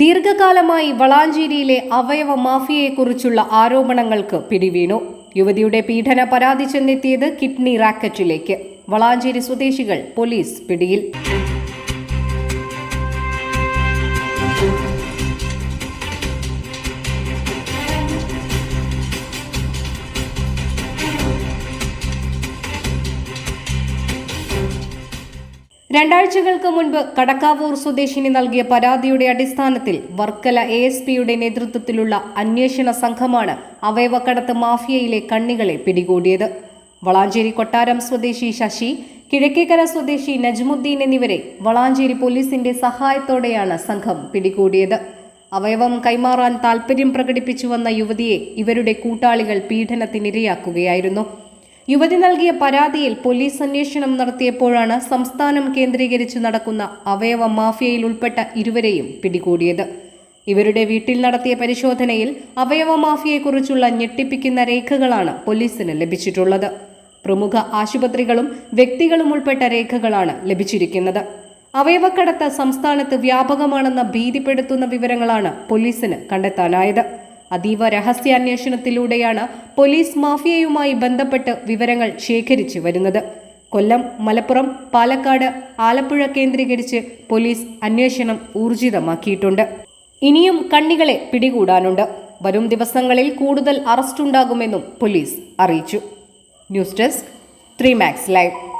ദീർഘകാലമായി വളാഞ്ചേരിയിലെ അവയവ മാഫിയയെക്കുറിച്ചുള്ള ആരോപണങ്ങൾക്ക് പിടിവീണു. യുവതിയുടെ പീഡന പരാതി ചെന്നെത്തിയത് കിഡ്നി റാക്കറ്റിലേക്ക്. വളാഞ്ചേരി സ്വദേശികൾ പോലീസ് പിടിയിൽ. രണ്ടാഴ്ചകൾക്ക് മുൻപ് കടക്കാവൂർ സ്വദേശിനി നൽകിയ പരാതിയുടെ അടിസ്ഥാനത്തിൽ വർക്കല എ എസ് പിയുടെ നേതൃത്വത്തിലുള്ള അന്വേഷണ സംഘമാണ് അവയവക്കടത്ത് മാഫിയയിലെ കണ്ണികളെ പിടികൂടിയത്. വളാഞ്ചേരി കൊട്ടാരം സ്വദേശി ശശി കിഴക്കേക്കര സ്വദേശി നജ്മുദ്ദീൻ എന്നിവരെ വളാഞ്ചേരി പോലീസിന്റെ സഹായത്തോടെയാണ് സംഘം പിടികൂടിയത്. അവയവം കൈമാറാൻ താൽപര്യം പ്രകടിപ്പിച്ചുവന്ന യുവതിയെ ഇവരുടെ കൂട്ടാളികൾ പീഡനത്തിനിരയാക്കുകയായിരുന്നു. യുവതി നൽകിയ പരാതിയിൽ പോലീസ് അന്വേഷണം നടത്തിയപ്പോഴാണ് സംസ്ഥാനം കേന്ദ്രീകരിച്ച് നടക്കുന്ന അവയവ മാഫിയയിൽ ഉൾപ്പെട്ട ഇരുവരെയും പിടികൂടിയത്. ഇവരുടെ വീട്ടിൽ നടത്തിയ പരിശോധനയിൽ അവയവ മാഫിയയെക്കുറിച്ചുള്ള ഞെട്ടിപ്പിക്കുന്ന രേഖകളാണ് പോലീസിന് ലഭിച്ചിട്ടുള്ളത്. പ്രമുഖ ആശുപത്രികളും വ്യക്തികളും ഉൾപ്പെട്ട രേഖകളാണ് ലഭിച്ചിരിക്കുന്നത്. അവയവക്കടത്ത് സംസ്ഥാനത്ത് വ്യാപകമാണെന്ന ഭീതിപ്പെടുത്തുന്ന വിവരങ്ങളാണ് പോലീസിന് കണ്ടെത്താനായത്. അതീവ രഹസ്യാന്വേഷണത്തിലൂടെയാണ് പോലീസ് മാഫിയയുമായി ബന്ധപ്പെട്ട് വിവരങ്ങൾ ശേഖരിച്ചു വരുന്നത്. കൊല്ലം മലപ്പുറം പാലക്കാട് ആലപ്പുഴ കേന്ദ്രീകരിച്ച് പോലീസ് അന്വേഷണം ഊർജിതമാക്കിയിട്ടുണ്ട്. ഇനിയും കണ്ണികളെ പിടികൂടാനുണ്ട്. വരും ദിവസങ്ങളിൽ കൂടുതൽ അറസ്റ്റുണ്ടാകുമെന്നും പോലീസ് അറിയിച്ചു. News desk three max live.